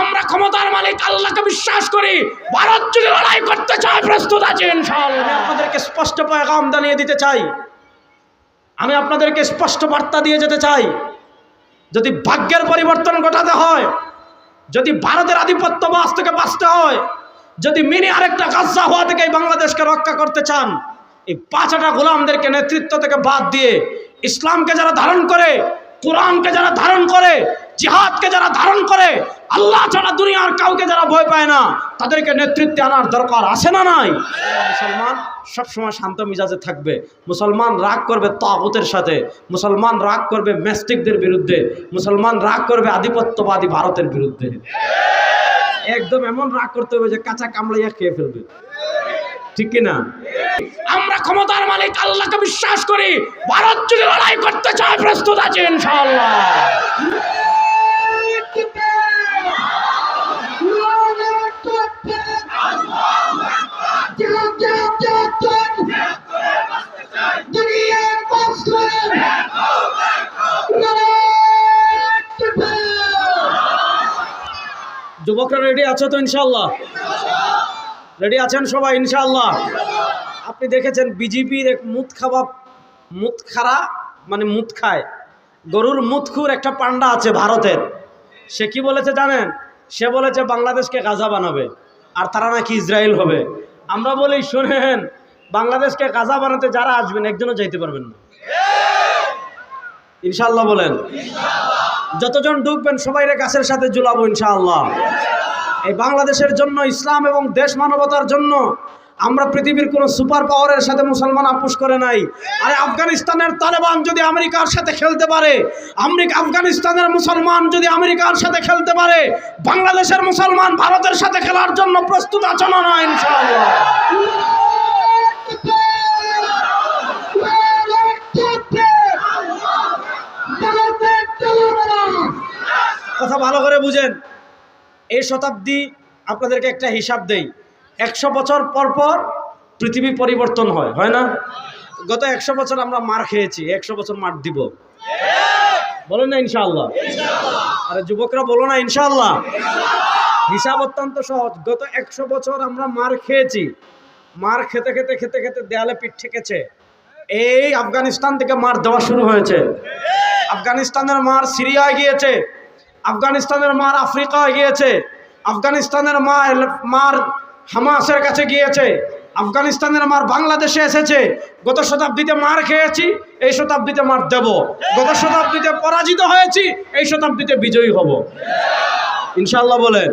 আমরা ক্ষমতার মালিক, আল্লাহকে বিশ্বাস করি। ভারত যদি লড়াই করতে চায়, প্রস্তুত আছে আপনাদেরকে স্পষ্ট পয়গাম জানিয়ে দিতে চাই। আমি আপনাদেরকে স্পষ্ট বার্তা দিয়ে যেতে চাই। যদি ভাগ্যের পরিবর্তন ঘটাতে হয়, যদি ভারতের আধিপত্যবাস থেকে বাঁচতে হয়, যদি মিনি আরেকটা গাজ্জা হওয়া থেকে বাংলাদেশকে রক্ষা করতে চান, এই পাঁচটা গোলামদেরকে নেতৃত্ব থেকে বাদ দিয়ে ইসলামকে যারা ধারণ করে, কোরআনকে যারা ধারণ করে, জিহাদকে যারা ধারণ করে আল্লাহ ছাড়া দুনিয়ার কাউকে যারা ভয় পায় না, তাদেরকে নেতৃত্বে আনার দরকার আছে না নাই? মুসলমান সবসময় শান্ত মিজাজে থাকবে। মুসলমান রাগ করবে তাগুতের সাথে। মুসলমান রাগ করবে ম্যাস্টিকদের বিরুদ্ধে। মুসলমান রাগ করবে আধিপত্যবাদী ভারতের বিরুদ্ধে। একদম এমন রাগ করতে হবে যে কাঁচা কামড়াইয়া খেয়ে ফেলবে। ঠিক কিনা? আমরা ক্ষমতার মালিক, আল্লাহকে বিশ্বাস করি। ভারত যদি লড়াই করতে চায়, প্রস্তুত আছে ইনশাআল্লাহ। যুবকরা রেডি আছো তো ইনশাল্লাহ রেডি আছেন সবাই ইনশাল্লাহ আপনি দেখেছেন বিজেপির এক মুত খাওয়া মুত খারা মানে মুত খায়। গরুর মুতখুর একটা পান্ডা আছে ভারতের। সে কি বলেছে জানেন? সে বলেছে বাংলাদেশকে গাজা বানাবে, আর তারা নাকি ইসরায়েল হবে। আমরা বলি, শোনেন, বাংলাদেশকে গাজা বানাতে যারা আসবেন, একজনও যাইতে পারবেন না। ইনশাল্লাহ বলেন। যতজন ঢুকবেন সবাই গাছের সাথে জুলাবো ইনশাআল্লাহ। এই বাংলাদেশের জন্য, ইসলাম এবং দেশ মানবতার জন্য আমরা পৃথিবীর কোনো সুপার পাওয়ারের সাথে মুসলমান আপোষ করে নাই। আরে আফগানিস্তানের তালেবান যদি আমেরিকার সাথে খেলতে পারে, আমেরিকা আফগানিস্তানের মুসলমান যদি আমেরিকার সাথে খেলতে পারে, বাংলাদেশের মুসলমান ভারতের সাথে খেলার জন্য প্রস্তুত না না ইনশাআল্লাহ। কথা ভালো করে বুঝেন। এই শতাব্দী আপনাদেরকে একটা হিসাব দেই। একশো বছর পর পর পৃথিবী পরিবর্তন হয় হয় না? গত একশো বছর আমরা মার খেয়েছি একশো বছর মার দিব। বলেন না ইনশাআল্লাহ? আরে যুবকরা বলো না ইনশাল্লাহ হিসাব অত্যন্ত সহজ। গত একশো বছর আমরা মার খেয়েছি। মার খেতে খেতে খেতে খেতে দেয়ালে পিঠ ঠেকেছে। এই আফগানিস্তান থেকে মার দেওয়া শুরু হয়েছে। আফগানিস্তানের মার সিরিয়ায় গিয়েছে। আফগানিস্তানের মার আফ্রিকায় গিয়েছে। আফগানিস্তানের মার মার হামাসের কাছে গিয়েছে। আফগানিস্তানের মার বাংলাদেশে এসেছে। গত শতাব্দীতে মার খেয়েছি, এই শতাব্দীতে মার দেব। গত শতাব্দীতে পরাজিত হয়েছি, এই শতাব্দীতে বিজয়ী হব। ইনশাল্লাহ বলেন।